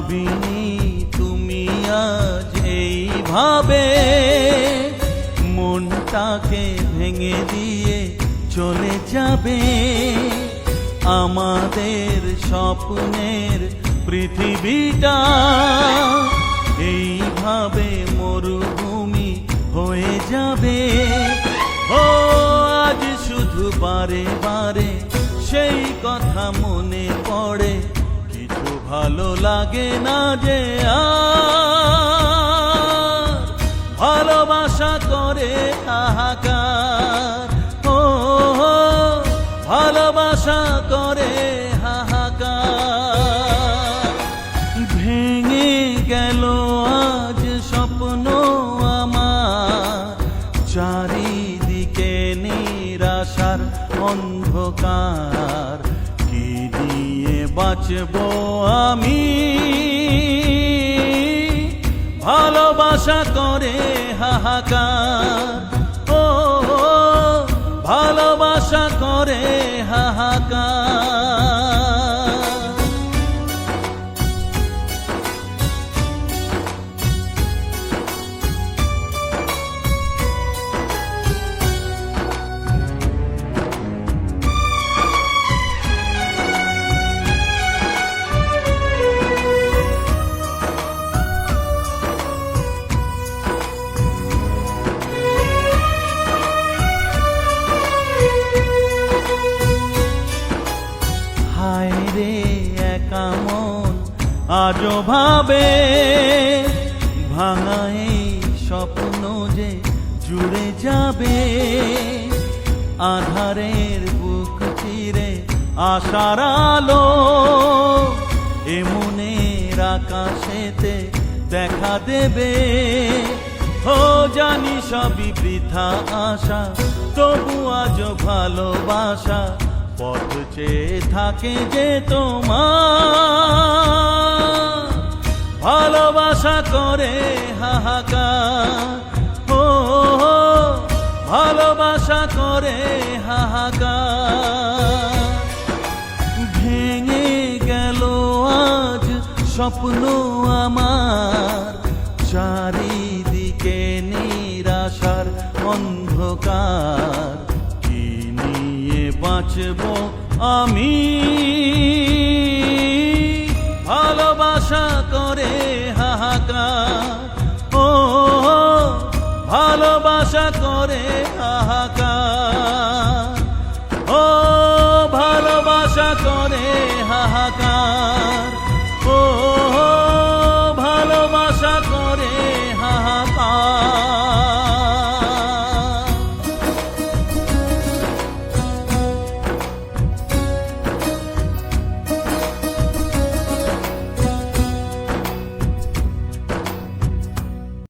ভাবিনি তুমি আজ এইভাবে। মনটাকে ভেঙে দিয়ে চলে যাবে। আমাদের স্বপ্নের পৃথিবীটা এইভাবে মরুভূমি হয়ে যাবে। ও, আজ শুধু বারে বারে সেই কথা মনে পড়ে। ভালো লাগে না যে ভালোবাসা করে হাহাকার। ও, ভালোবাসা করে হাহাকার। ভেঙে গেল আজ স্বপ্ন আমার। চারিদিকে নিরাশার অন্ধকার। বাঁচব আমি। ভালোবাসা করে হাহাকার। ও ভালোবাসা করে হাহাকার। আজও ভাবে, ভাঙা এই স্বপ্ন যে জুড়ে যাবে। আধারের বুক চিরে আশার আলো এমনের আকাশেতে দেখা দেবে। ও জানি সবই বৃথা আশা, তবু আজ ভালোবাসা পথ চেয়ে থাকে যে তোমার। ভালোবাসা করে হাহাকার। ও, ভালোবাসা করে হাহাকার। ভেঙে গেল আজ স্বপ্ন আমার। চারিদিকে নিরাশার অন্ধকার। কি নিয়ে বাঁচব আমি? ভাষা করে হাহাকার ও ভালোবাসা করে হাহাকার